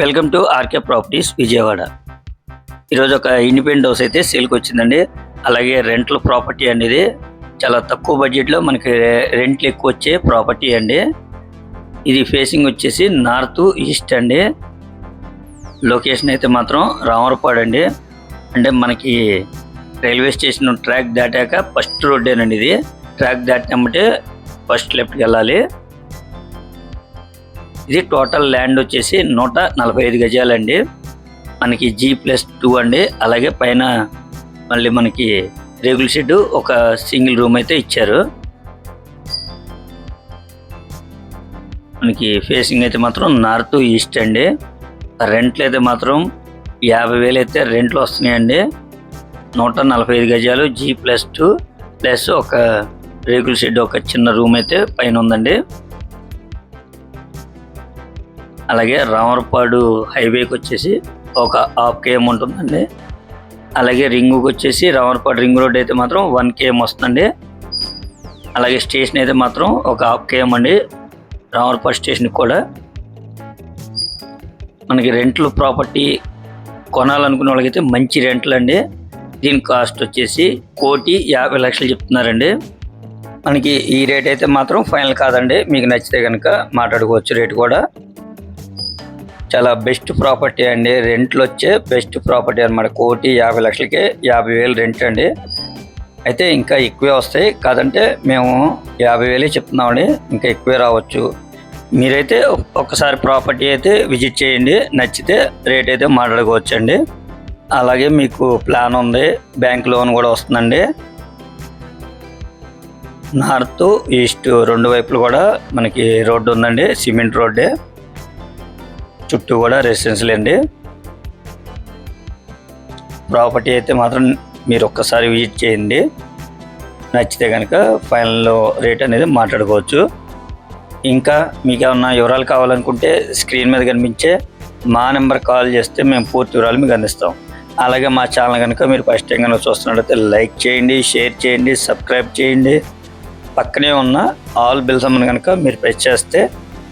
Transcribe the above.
Welcome to RK properties Vijayawada. ఈరోజు ఒక independent house అయితే సేల్కి వచ్చిందండి. అలాగే రెంట్ల ప్రాపర్టీ అండి ఇది చాలా తక్కువ బడ్జెట్లో మనకి రెంట్లు ఎక్కువ వచ్చే ప్రాపర్టీ అండి. ఇది ఫేసింగ్ వచ్చేసి నార్త్ ఈస్ట్ అండి. లొకేషన్ అయితే మాత్రం రామరపాడు అండి. అంటే మనకి రైల్వే స్టేషన్ ట్రాక్ దాటాక ఫస్ట్ రోడ్డేనండి ఇది. ట్రాక్ దాటినామంటే ఫస్ట్ లెఫ్ట్కి వెళ్ళాలి. ఇది టోటల్ ల్యాండ్ వచ్చేసి నూట నలభై ఐదు గజాలండి. మనకి జీ ప్లస్ టూ అండి. అలాగే పైన మళ్ళీ మనకి రేగుల షెడ్ ఒక సింగిల్ రూమ్ అయితే ఇచ్చారు. మనకి ఫేసింగ్ అయితే మాత్రం నార్త్ ఈస్ట్ అండి. రెంట్లు అయితే మాత్రం యాభై వేలు అయితే రెంట్లు వస్తున్నాయండి. నూట నలభై ఐదు గజాలు జీ ప్లస్ టూ ప్లస్ ఒక రేకుల షెడ్ ఒక చిన్న రూమ్ అయితే పైన ఉందండి. అలాగే రామరపాడు హైవేకి వచ్చేసి ఒక హాఫ్ కేఎం ఉంటుందండి. అలాగే రింగుకి వచ్చేసి రామరపాడు రింగ్ రోడ్ అయితే మాత్రం వన్ కేఎం వస్తుందండి. అలాగే స్టేషన్ అయితే మాత్రం ఒక హాఫ్ కేఎం అండి. రామరపాడు స్టేషన్కి కూడా. మనకి రెంట్లు ప్రాపర్టీ కొనాలనుకునే వాళ్ళకైతే మంచి రెంట్లు అండి. దీని కాస్ట్ వచ్చేసి కోటి యాభై లక్షలు చెప్తున్నారండి. మనకి ఈ రేట్ అయితే మాత్రం ఫైనల్ కాదండి. మీకు నచ్చితే కనుక మాట్లాడుకోవచ్చు రేట్ కూడా. చాలా బెస్ట్ ప్రాపర్టీ అండి. రెంట్లు వచ్చే బెస్ట్ ప్రాపర్టీ అనమాట కోటి యాభై లక్షలకే యాభై వేలు రెంట్ అండి. అయితే ఇంకా ఎక్కువే వస్తాయి. కాదంటే మేము యాభై వేలే చెప్తున్నామండి. ఇంకా ఎక్కువే రావచ్చు. మీరైతే ఒకసారి ప్రాపర్టీ అయితే విజిట్ చేయండి. నచ్చితే రేట్ అయితే మాట్లాడుకోవచ్చు అండి అలాగే మీకు ప్లాన్ ఉంది. బ్యాంక్ లోన్ కూడా వస్తుందండి. నార్త్ ఈస్ట్ రెండు వైపులు కూడా మనకి రోడ్డు ఉందండి. సిమెంట్ రోడ్డే. చుట్టూ కూడా రెసిడెన్షియల్ అండి. ప్రాపర్టీ అయితే మాత్రం మీరు ఒక్కసారి విజిట్ చేయండి. నచ్చితే కనుక ఫైనల్ రేట్ అనేది మాట్లాడుకోవచ్చు. ఇంకా మీకు ఏమన్నా వివరాలు కావాలనుకుంటే స్క్రీన్ మీద కనిపించే మా నెంబర్ కాల్ చేస్తే మేము పూర్తి వివరాలు మీకు అందిస్తాం. అలాగే మా ఛానల్ కనుక మీరు ఫస్ట్ టైం కనుక చూస్తున్నట్లయితే లైక్ చేయండి షేర్ చేయండి సబ్స్క్రైబ్ చేయండి. పక్కనే ఉన్న ఆల్ బిల్స్ అమ్మని కనుక మీరు ప్రెస్ చేస్తే